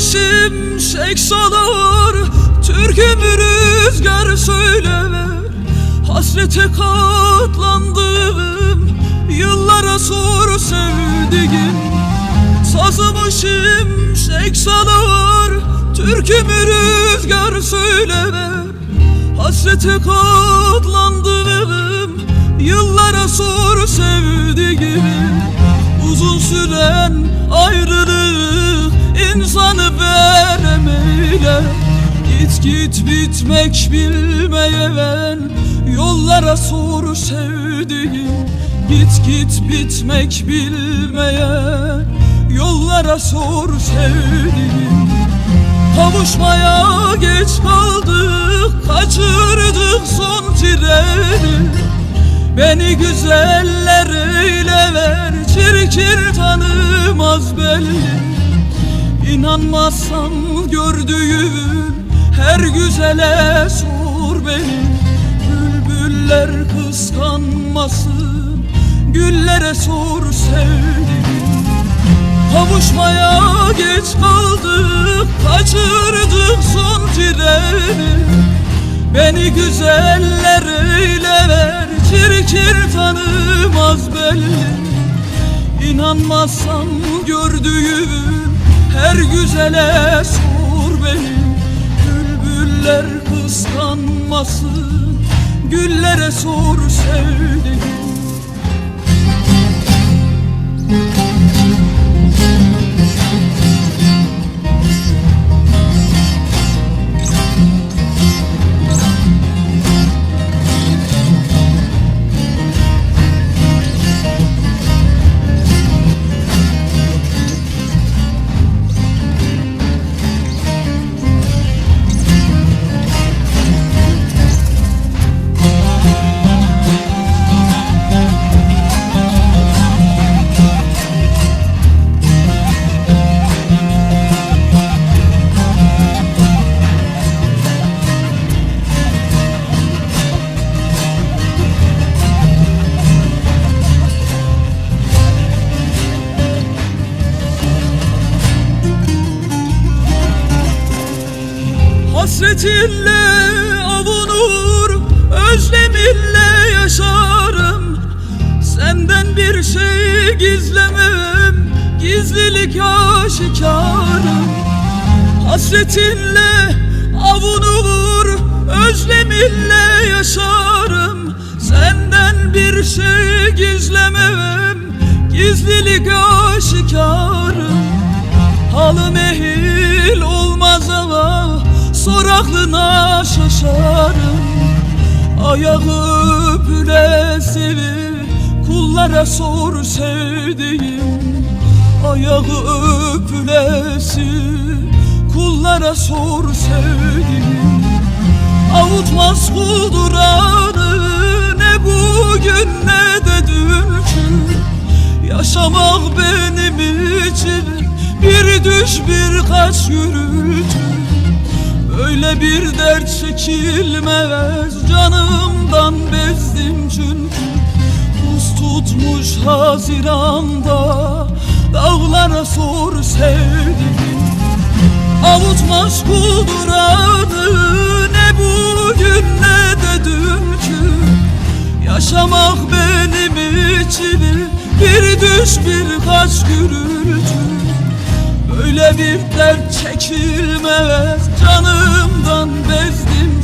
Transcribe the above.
şimşek salır Türkümü rüzgar söyler Hasrete katlandım Yıllara sor sevdiğim. Sazımı şimşek salır Türkümü rüzgar söyler Hasrete katlandım Yıllara sor sevdiğimi Uzun süren ayrılık Git git bitmek bilmeyen Yollara sor sevdiğim. Git git bitmek bilmeyen Yollara sor sevdiğim. Kavuşmaya geç kaldık Kaçırdık son treni. Beni güzeller eyle ver Çirkin tanımaz belli İnanmazsan gördüğün her güzele sor beni. Bülbüller kıskanmasın Güllere sor sevdiğim. Kavuşmaya geç kaldık Kaçırdık son treni Beni güzeller eyle ver Çirkin tanımaz belli İnanmazsan gördüğün her güzele sor beni Bülbüller kıskanmasın. Güllere sor sevdiğim Hasretinle avunur Özleminle yaşarım. Senden bir şey gizlemem Gizlilik aşikarım. Hasretinle avunur Özleminle yaşarım. Senden bir şey gizlemem Gizlilik aşikarım. Halım ehil Sor aklına şaşarım. Ayağı öpülesi Kullara sor sevdiğim. Ayağı öpülesi Kullara sor sevdiğim. Avutmaz kulduranı Ne bugün ne de dünkü. Yaşamak benim için Bir düş birkaç gürültü Böyle bir dert çekilmez Canımdan bezdim çünkü. Buz tutmuş haziranda Dağlara sor sevdiğim. Avutmaz kulduranı Ne bugün ne de dünkü. Yaşamak benim için Bir düş birkaç gürültü Böyle bir dert çekilmez. Canımdan bezdim